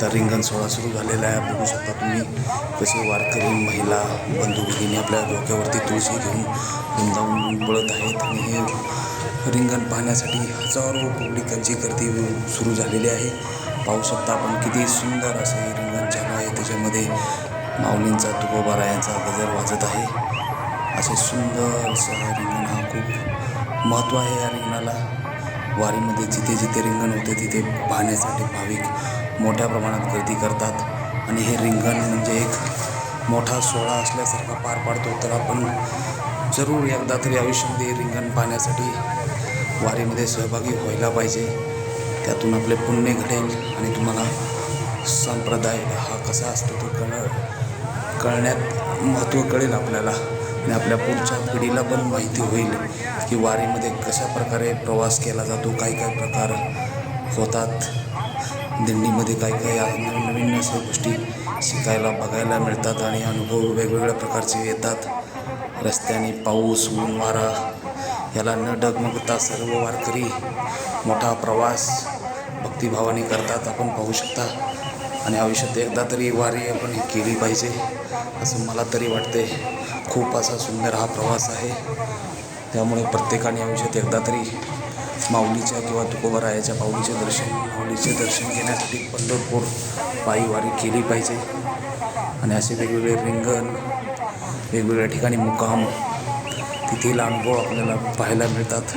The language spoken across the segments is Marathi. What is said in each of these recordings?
आता रिंगण सोहळा सुरू झालेला आहे. बघू शकता तुम्ही कसे वारकरी महिला बंधू भगिनी आपल्या डोक्यावरती तुळशी घेऊन वृंदावून पळत आहेत आणि हे रिंगण पाहण्यासाठी हजारो पब्लिकांची गर्दी सुरू झालेली आहे. पाहू शकता आपण किती सुंदर असं हे रिंगण चालू आहे. त्याच्यामध्ये माऊलींचा तुकोबारायांचा गजर वाजत आहे. असे सुंदर असं रिंगण हा खूप महत्त्व आहे या रिंगणाला. वारीमध्ये जिथे जिथे रिंगण होते तिथे पाहण्यासाठी भाविक मोठ्या प्रमाणात गर्दी करतात. आणि हे रिंगण म्हणजे एक मोठा सोहळा असल्यासारखा पार पाडतो. तर आपण जरूर एकदा तरी आयुष्यामध्ये रिंगण पाहण्यासाठी वारीमध्ये सहभागी व्हायला पाहिजे. त्यातून आपले पुण्य घडेल आणि तुम्हाला संप्रदाय हा कसा असतो तो कळ कळण्यात महत्त्व कळेल आपल्याला. आणि आपल्या पुढच्या पिढीला पण माहिती होईल की वारीमध्ये कशा प्रकारे प्रवास केला जातो काय काय प्रकार होतात. दिंडीमध्ये काय काय नवीन नवीन अशा गोष्टी शिकायला बघायला मिळतात आणि अनुभव वेगवेगळ्या प्रकारचे येतात. रस्त्याने पाऊस ऊन वारा याला न डगमगता सर्व वारकरी मोठा प्रवास भक्तिभावाने करतात. आपण पाहू शकता. आणि आयुष्यात एकदा तरी वारी आपण केली पाहिजे असं मला तरी वाटते. खूप असा सुंदर हा प्रवास आहे. त्यामुळे प्रत्येकाने आयुष्यात एकदा तरी माऊलीच्या किंवा तुकोबरायाच्या माऊलीचे दर्शन माऊलीचे दर्शन घेण्यासाठी पंढरपूर पायी वारी केली पाहिजे. आणि असे वेगवेगळे रिंगण वेगवेगळ्या ठिकाणी मुकाम तेथील अनुभव आपल्याला पाहायला मिळतात.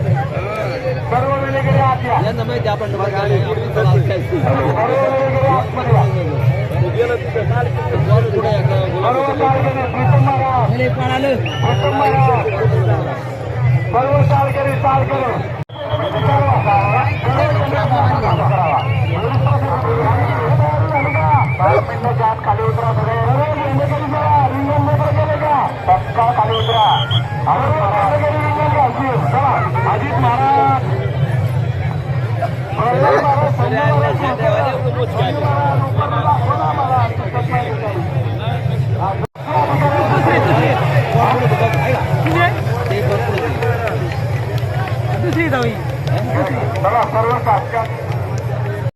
यांना माहिती आपण खाली उतरा तत्काळ खाली उतरा दुसरी जाऊ. चला सर्व साक्षात